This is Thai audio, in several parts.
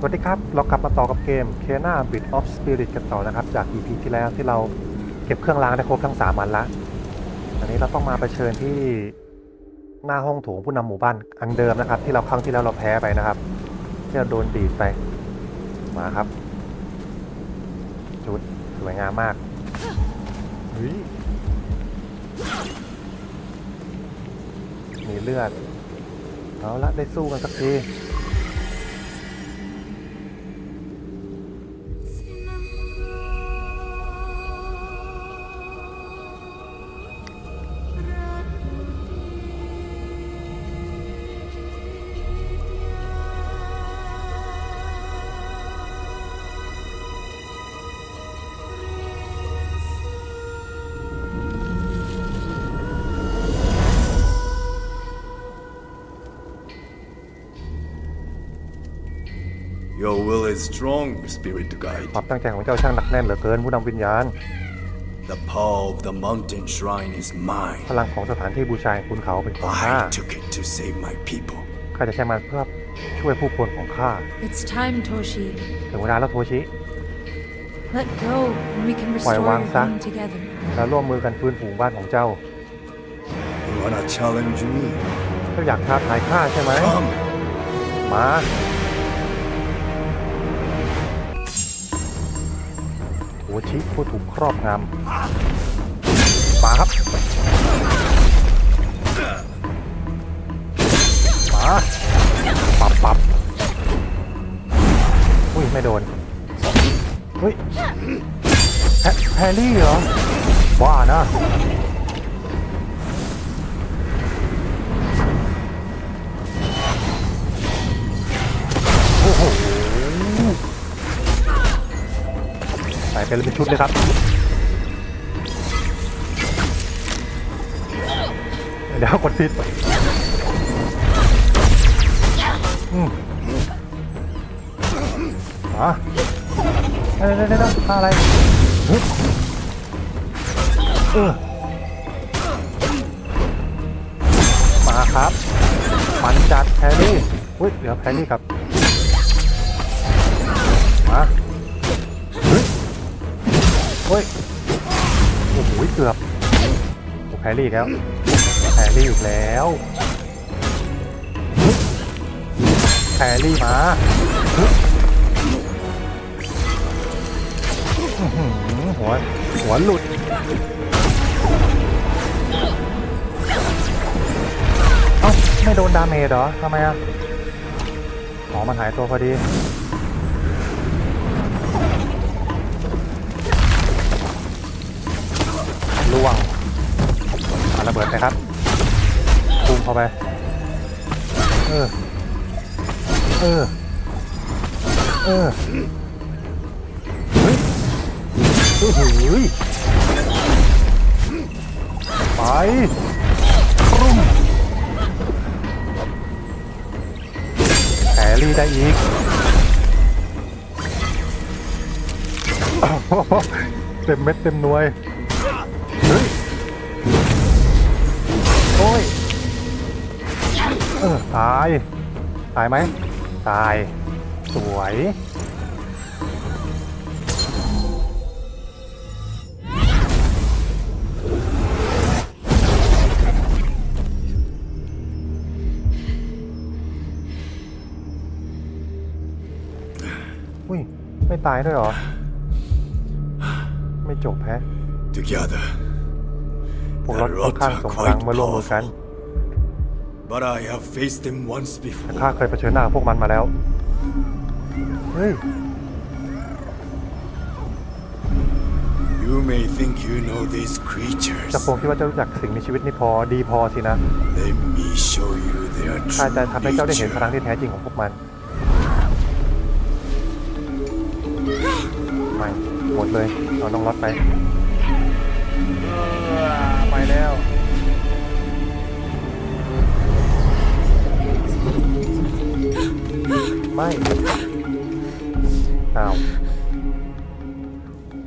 สวัสดีครับ เรากลับมาต่อกับเกม Kena Bit of Spirit กันต่อนะครับ จาก EP ที่แล้วที่เราเก็บเครื่องรางได้ครบทั้ง3วันละ อันนี้เราต้องมาไปเชิญที่หน้าห้องโถงผู้นำหมู่บ้านอังเดิมนะครับ ที่เราครั้งที่แล้วเราแพ้ไปนะครับ ที่เราโดนดีดไป มาครับชุดสวยงามมากเฮ้ยมีเลือด เอาละได้สู้กันสักที will is strong, spirit guide. ความตั้งใจของเจ้าช่างหนักแน่นเหลือเกินผู้นำวิญญาณ The power of the mountain shrine is พ mine. ลังของสถานที่บูชาแห่งคุณเขาเป็นของข้า I took it to save my people. ข้าจะใช้มันเพื่อช่วยผู้คนของข้า It's time, Toshi. ถึงเวลาแล้วโทชิ Let go, and we can Why, restore Wang your Sa? home together. แล้วร่วมมือกันฟื้นฝูงบ้านของเจ้า You wanna challenge me? เจ้าอยากท้าทายข้าใช่ไหม Come! มา โทชิผู้ถูกครอบงำมาครับมาปับปับอุ้ย ไม่โดนเฮ้ยแพแพรรี่เหรอว่านะ ใส่เป็นเป็นชุดเลยครับเดี๋ยวกดผิดอืมมาเดี๋ยวเดี๋ยวเดี๋ยวท่าอะไรเฮ้ยเออมาครับมันจัดแพรรี่อุ้ยเดี๋ยวแพรรี่ครับ รี่อีกแล้วแพรรี่อีกแล้วแพรรี่มาหัวหัวหลุดเอ้าไม่โดนดาเมจเหรอทำไมอะอ๋อมันหายตัวพอดี บิดไปครับปุ้มเข้าไป เออ เออ เออ เฮ้ยโอ้ยไปครุ่มแผลรี่ได้อีกเต็มเม็ดเต็มหน่วย โอ้ยเออตาย ตายไหม ตาย สวย อุ้ย ไม่ตายด้วยเหรอ ไม่จบแพ้ Together. พวกรถค่อนข้างส่งพลังเมื่อร่วมมือกัน But I have faced them once แต่ before. ข้าเคยเผชิญหน้ากับพวกมันมาแล้ว เฮ้ย You may think you know these creatures. เจะคงคิดว่าเจ้ารู้จักสิ่งมีชีวิตนี่พอดีพอสินะ Let me show you their ข้า true จะทำให้เจ้าได้เห็นพลัง nature. ที่แท้จริงของพวกมันไม่หมดเลยเอาน้องรถไปไป แล้ว ไม่อ้าว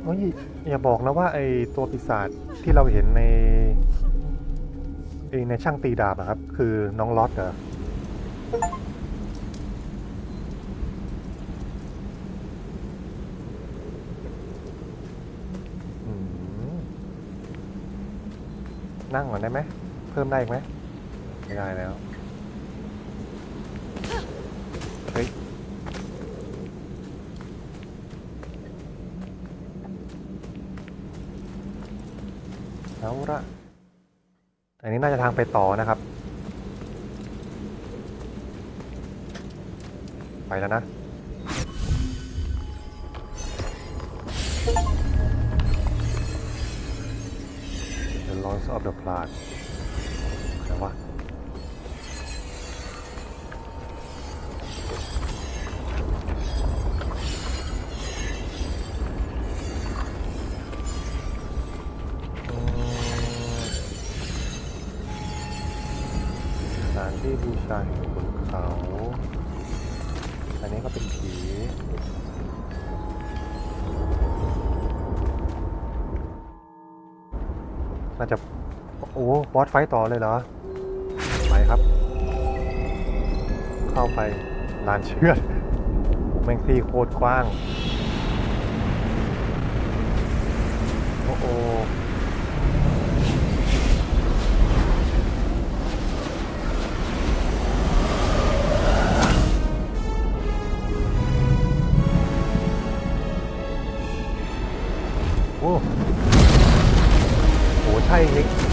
เฮ้ยอย่าบอกนะว่าไอตัวปีศาจที่เราเห็นในในช่างตีดาบอะครับ คือน้องล็อตเหรอ นั่งก่อนได้ไหม เพิ่มได้อีกไหม ไม่ได้แล้ว เฮ้ย เอาละอันนี้น่าจะทางไปต่อนะครับ ไปแล้วนะ of the Plant อ้บอสไฟต่อเลยเหรอ ไปครับ เข้าไปลานเชือดแมงซีโคตรกว้าง โอ้โอ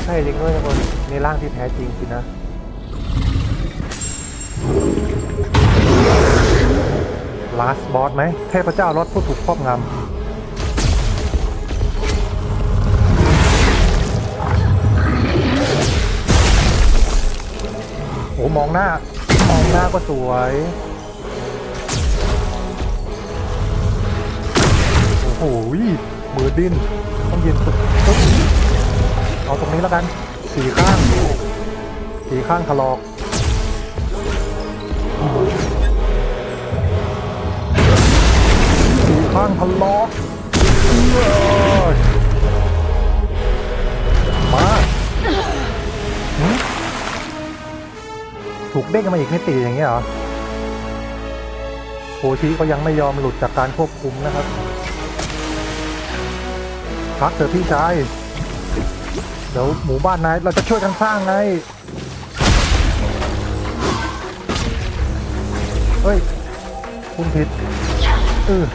ช่ลิงด้วยนะคนในร่างที่แท้จริงสินะลาสบอสไหมเทพเจ้ารถผู้ถูกครอบงำโอ้มองหน้ามองหน้าก็สวยโอ้โหมือดิ้นต้องยืนสุดปุ๊บ เอาตรงนี้แล้วกันสี่ข้างสี่ข้างถลอกสี่ข้างถลอกมาถูกเด้งมาอีกไม่ตีอย่างเงี้ยเหรอโทชิก็ยังไม่ยอมหลุดจากการควบคุมนะครับพักเถอะพี่ชาย เดี๋ยวหมู่บ้านนายเราจะช่วยกันสร้างไงเฮ้ย คุณผิดเออ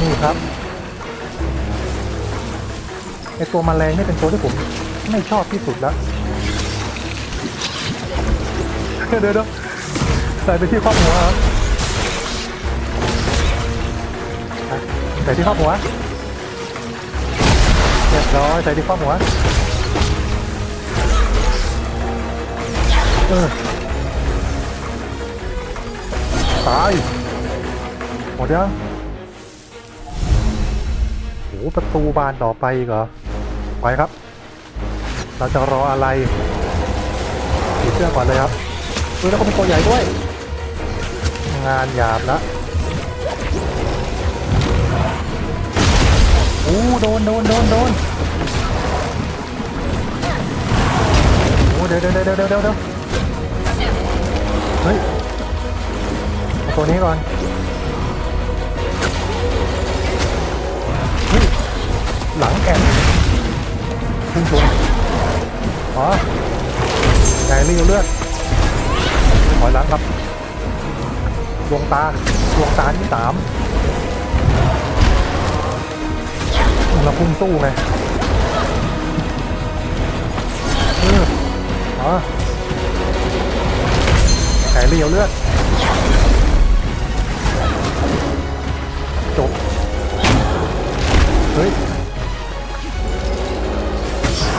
นี่ครับไอตัวมแมลงนี่เป็นตัวที่ผมไม่ชอบที่สุดแล้วเดี๋ยวเดี๋ยวใส่ไปที่ครอบหัวครับใส่ที่ครอบหัว รียบร้อยใส่ที่ข้อหัวตายหมดยังโอ้ประตูบานต่อไปเหรอ ไปครับ เราจะรออะไรผีเสื้อก่อนเลยครับเออแล้วก็มีตัวใหญ่ด้วย งานหยาบละ โดนโดนโดนโดนโอ้เดี๋ยวเดี๋ยวเดี๋ยวเดี๋ยวเดี๋ยวเดี๋ยวเฮ้ยเอาตัวนี้ก่อนเฮ้ยหลังแอนพุ่งชนอ๋อไงรีวเลือดถอยหลังครับดวงตาดวงตาที่สาม เราพุ่งสู้ไงเอออ๋อแผลเรียวเลือดจบ เฮ้ย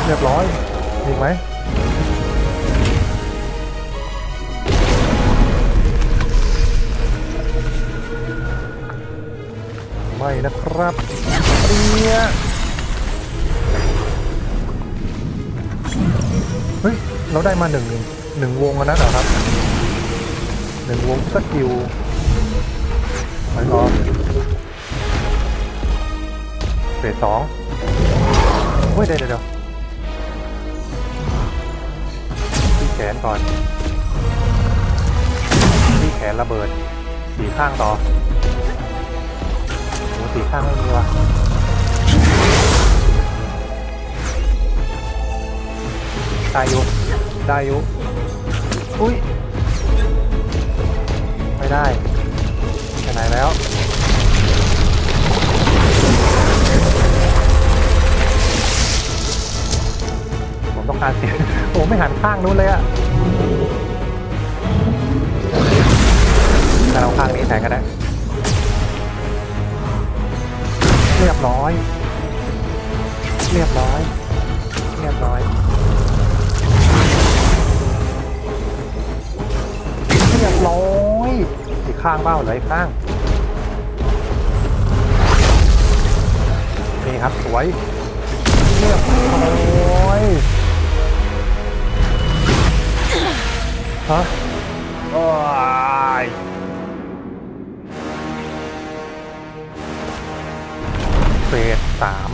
เรียบร้อยมีอีกไหม ไม่นะครับเนี่ยเฮ้ย เราได้มาหนึ่งหนึ่งวงแล้วนะเหรอครับหนึ่งวงสกิลไปต่อเฟสสองเฮ้ยเดี๋ยวเดี๋ยวที่แขนก่อนที่แขนระเบิดสีข้างต่อ สีข้างไม่มีว่ะได้ยู่ได้ยู่อุ้ย ไม่ได้ไปไหนแล้วผมต้องการเสียโอ้ไม่หันข้างนู้นเลยอะแต่เราข้างนี้แทนก็ได้ เรียบร้อย เรียบร้อย เรียบร้อยเรียบร้อยอีกข้างเบ้าเลยข้างนี่ครับสวยเรียบร้อยฮะ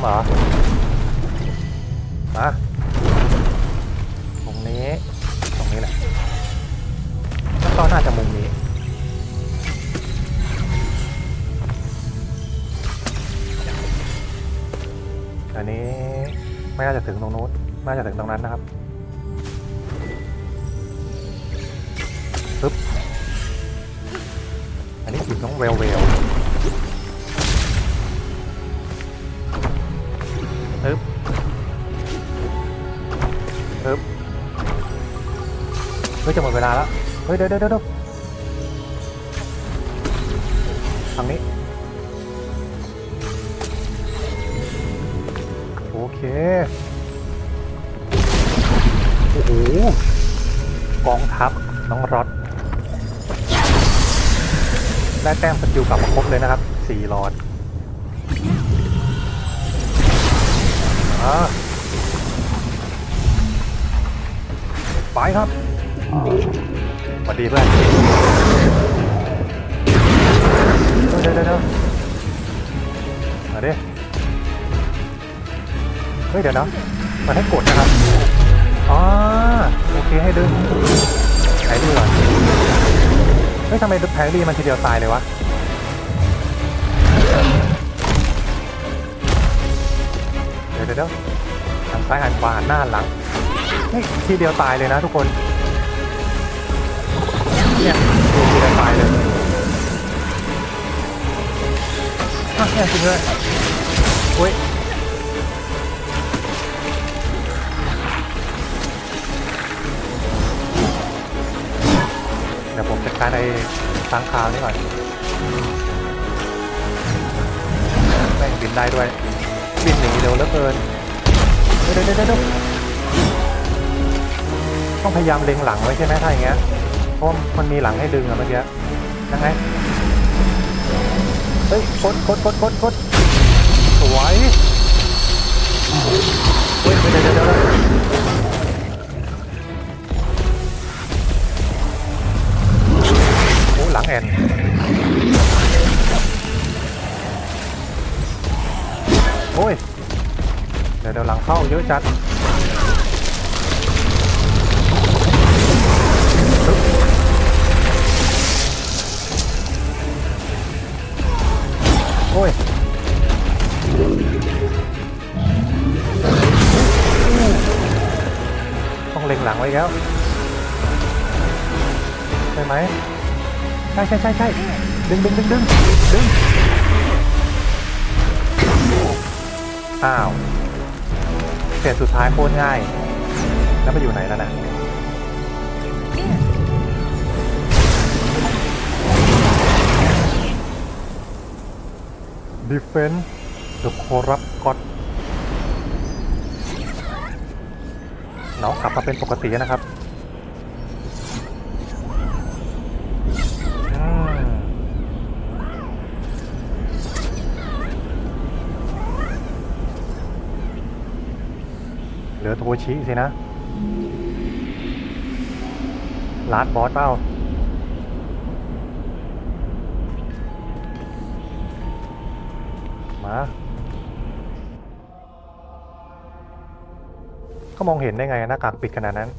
เหรอมาตรงนี้ ตรงนี้แหละแล้วก็น่าจะมุมนี้ อันนี้ไม่น่าจะถึงตรงนู้นน่าจะถึงตรงนั้นนะครับ เฮ้ยจะหมดเวลาแล้ว เฮ้ยเดี๋ยวเดี๋ยวเดี๋ยวทางนี้ โอเค โอ้โห กองทัพน้องรถได้แต้มสกิลกลับมาครบเลยนะครับสี่หลอดอ่าไปครับ สวัสดีเพื่อนเดี๋ยวเดี๋ยวเดี๋ยวมาดิเฮ้ยเดี๋ยวนะมันให้กดนะครับอ๋อโอเคให้ดึงแผลดีก่อนเฮ้ยทำไมแผลดีมันทีเดียวตายเลยวะเดี๋ยวเดี๋ยวเดี๋ยวหันซ้ายหันขวาหันหน้าหันหลังเฮ้ยทีเดียวตายเลยนะทุกคน เนี่ยดูทีเดียวตายเลยอะเนี่ยจริงเลยเฮ้ยเดี๋ยวผมจัดการไอ้ค้างคาวนี่ก่อนแม่งบินได้ด้วย บินหนีเร็วเหลือเกินเดี๋ยวเดี๋ยวเดี๋ยวเดี๋ยวต้องพยายามเล็งหลังไว้ใช่ไหมถ้าอย่างเงี้ย เพราะมันมีหลังให้ดึงอะเมื่อกี้ยังไงเฮ้ยกดกดกดกดกดสวยเฮ้ยเดี๋ยวเดี๋ยวเดี๋ยวโอ้หลังแอนโอ้ยเดี๋ยวเดี๋ยวหลังเข้าเยอะจัด งเล็งไว้แล้วใช่ไหมใช่ใช่ใช่ใช่ดึงดึงดึงดึงดึงอ้าวเฟสสุดท้ายโคตรง่าย แล้วไปอยู่ไหนแล้วนะ Defense the Corrupt God น้องกลับมาเป็นปกตินะครับเหลือโทชิสินะลาดบอสเปล่ามา มองเห็นได้ไงหน้ากากปิดขนาดนั้น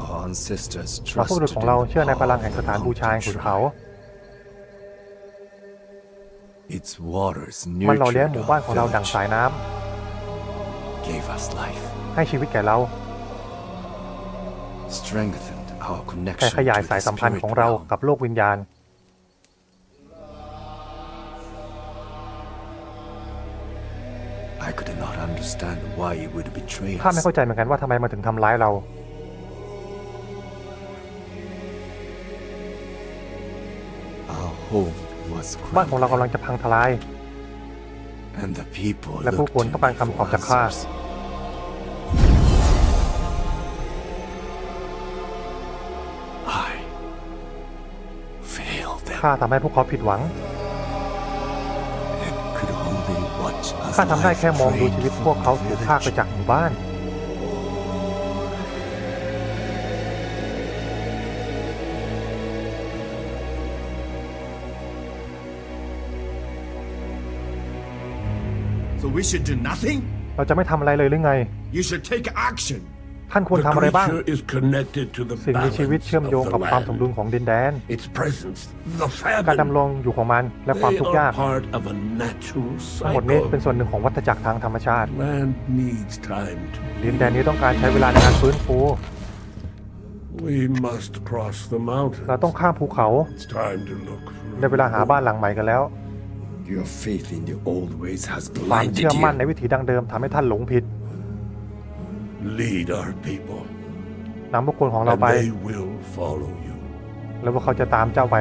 Our ancestors เราผู้ trusted บุรุษของเรา in the เชื่อในพลัง power แห่ง of ส the ถานบูชาแห่ง mountain ขุนเขา tribe. Its waters มันหล่อเลี้ยง nurtured หมู่บ้านของเรา our ดั่ง village, สายน้ำ gave us life. ใให้ชีวิตแก่เรา strengthened our แต่ connection ขยาย to สาย the สัมพันธ์ spirit ของเรา realm. กับโลกวิญญาณ understand why he would betray ข้าไม่ us. เข้าใจเหมือนกันว่าทำไมมันถึงทำร้ายเรา Our home was บ้านของเรากำลัง crumbling, จะพังทลาย and the people และผู้ looked คน to ต้องการ me คำต for อบจากข้า answers. I failed them ข้าทำให้พวกเขาผิดหวัง ข้าทำได้ life แค่มองดู drained ชีวิต from พวกเขา the ถูกพรากไป village. จากหมู่บ้าน So we should do nothing? เราจะไม่ทำอะไรเลยหรือไง You should take action. ท่านควร The ทำอะไรบ้าง creature is connected to the สิ่งมีชีวิต balance เชื่อมโยง of กับ the ความสมดุล land. ของดินแดน Its presence, the การ famine, ดำรงอยู่ของมันและความ they ทุกข์ยาก are part of a natural ทั้งหมดนี้เป็น cycle. ส่วนหนึ่งของวัฏจักรทางธรรมชาติ Land needs time to ดินแดนนี้ต้องการใช้เวลาในการฟื้นฟู We must cross the เรา mountains. ต้องข้ามภูเขา It's time to look ในเวลาหา for บ้านหลังใหม่กันแล้ว Your faith in the old ways has ความ blinded เชื่อมั่นใน you. วิถีดังเดิมทำให้ท่านหลงผิด lead our people, นำพวกคนของเรา and ไป they will follow you. แล้วพวกเขาจะตามเจ้าไป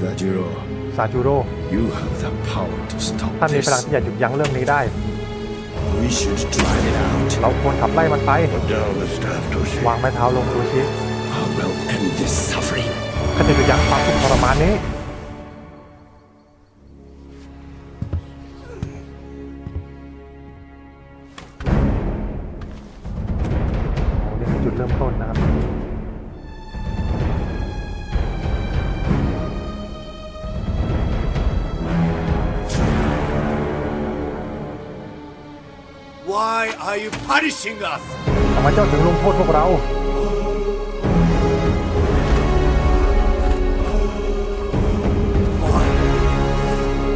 Zajiro, ซาจูโร่ you have the power to stop ท่านมี this. พลังที่จะหยุดยั้งเรื่องนี้ได้ We should drive it out. เราควรขับไล่มันไป Put down the staff, Toshi. วางไม้เท้าลงดูชิ นนี้โอ้นี่คือจุดเริ่มต้นนะครับ Why are you punishing us? ทำไมเจ้าถึงลงโทษพวกเรา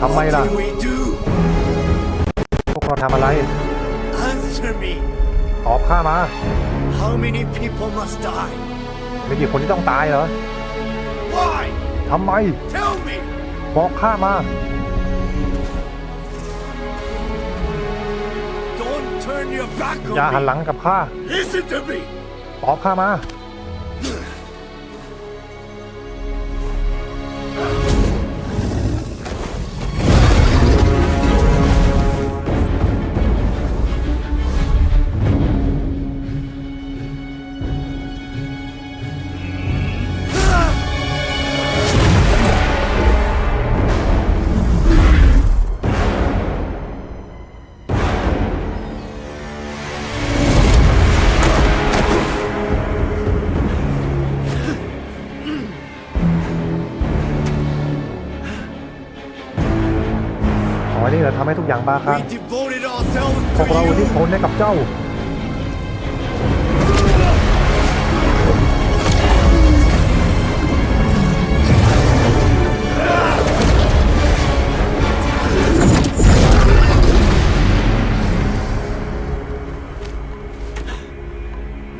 ทำไมล่ะ What can we do? พวกเราทำอะไร Answer me. ตอบข้ามา How many people must die? มีกี่คนที่ต้องตายเหรอ Why? ทำไม Tell me. บอกข้ามา Don't turn your back อย่าหัน on ห me. ลังกับข้า Listen to me. ตอบข้ามา ขอนี่แหละทำให้ทุกอย่างบ้าคลั่ง We devoted ourselves พวกเรา to ที่ you. ทนให้กับเจ้า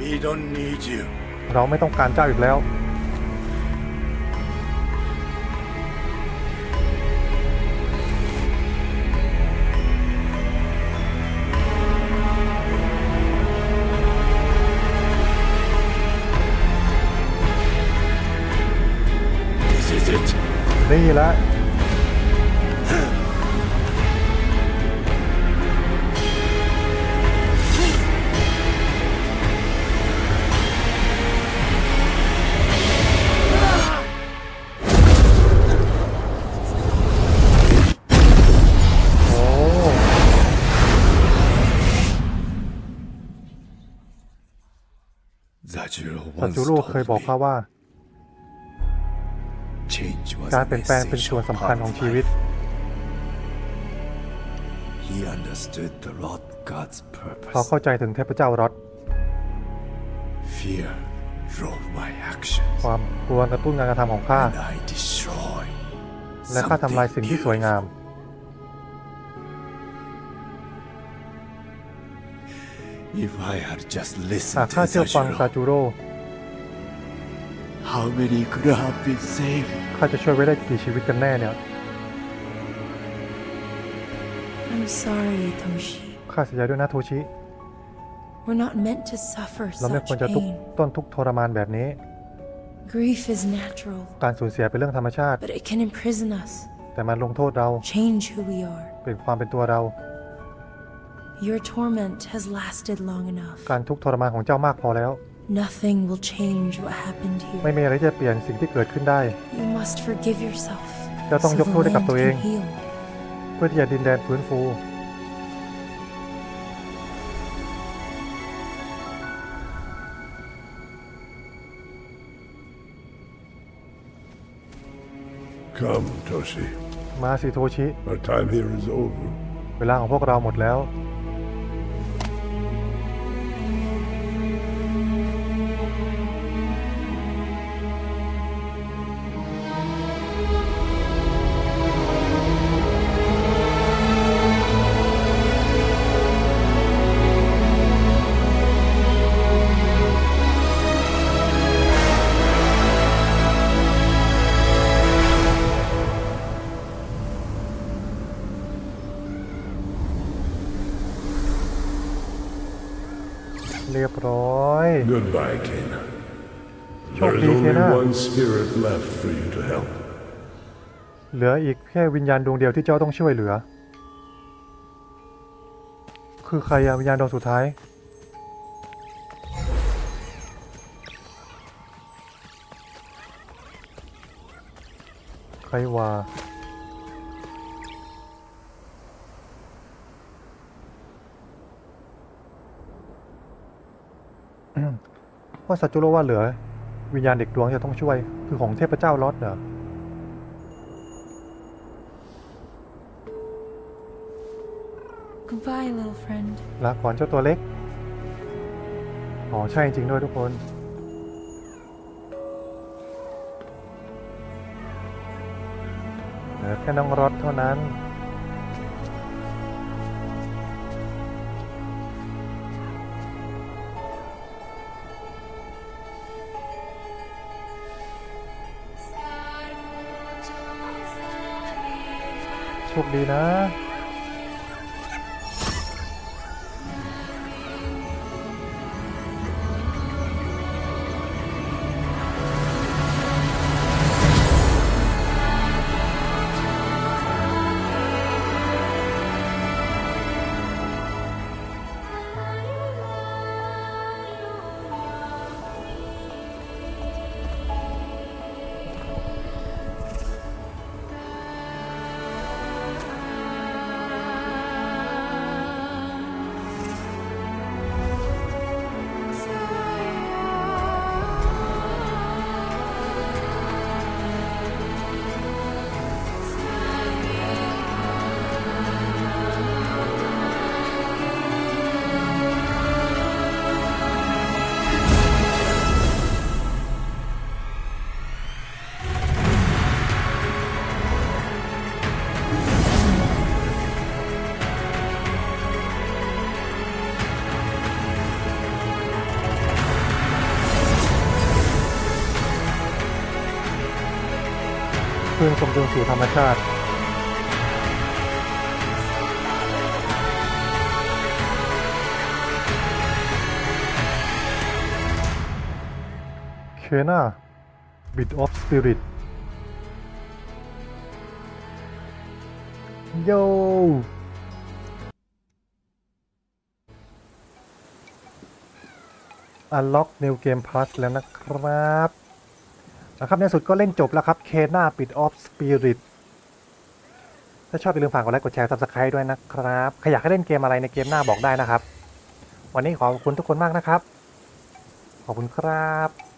We don't need you. เราไม่ต้องการเจ้าอีกแล้ว นี่แหละโอ้ Zajiro ซา once จูโร่ told เคยบอกข้า me ว่า change was การ an เปลี่ยนแปลงเป็นส่วน essential สำคัญ part ของ of ชีวิต life. He understood the Lord God's เขา purpose. เข้าใจถึงเทพเจ้ารอด Fear drove my actions. ความกลัวกระตุ้นการกระทำของข้า And I destroyed และข้าทำลายสิ่งที่สวยงาม If I had just หาก listened ข้า to เชื่อฟังซา Zajuro, จูโร่ how many could have been saved? ข้าจะช่วยไว้ได้กี่ชีวิตกันแน่เนี่ย I'm sorry, Toshi. ข้าเสียใจด้วยนะโทชิ We're not meant to suffer เราไม่ such ควรจะทุกข์ pain. ต้นทุกข์ทรมานแบบนี้ Grief is natural, การสูญเสียเป็นเรื่องธรรมชาติ but it can imprison us, แต่มันลงโทษเรา change who we are. เป็นความเป็นตัวเรา Your torment has lasted long enough. การทุกข์ทรมานของเจ้ามากพอแล้ว Nothing will change what happened ไม่ here. มีอะไรที่จะเปลี่ยนสิ่งที่เกิดขึ้นได้ You must forgive yourself. เจ้าต้อง so ยก the โทษให้กับ land ตัวเอง can heal. เพื่อที่จะดินแดนฟื้นฟู Come, Toshi. มาสิโทชิ Our time here is over. เวลาของพวกเราหมดแล้ว เรียบร้อย Goodbye, Kena. Çok There is iyi only Kena. one spirit left for you to help. เหลืออีกแค่วิญญาณดวงเดียวที่เจ้าต้องช่วยเหลือ คือใครอะวิญญาณดวงสุดท้าย ใครวะ ว่าสัจจุโรว่าเหลือ วิญญาณเด็กดวงที่จะต้องช่วย คือของเทพเจ้าลอดเหรอ Goodbye, little friend. ลาก่อนเจ้าตัวเล็ก อ๋อ ใช่จริงด้วยทุกคนเหลือแค่น้องรถเท่านั้น โชคดีนะ คืนสมดุลสู่ธรรมชาติ เคน่าบิดออฟสปิริตโยอันล็อก New Game Plus แล้วนะครับ นะครับในสุดก็เล่นจบแล้วครับเคน่าปิดออฟสปิริตถ้าชอบอย่าลืมฝากกดไลค์กดแชร์ซับสไครต์ด้วยนะครับใครอยากให้เล่นเกมอะไรในเกมหน้าบอกได้นะครับ วันนี้ขอบคุณทุกคนมากนะครับ ขอบคุณครับ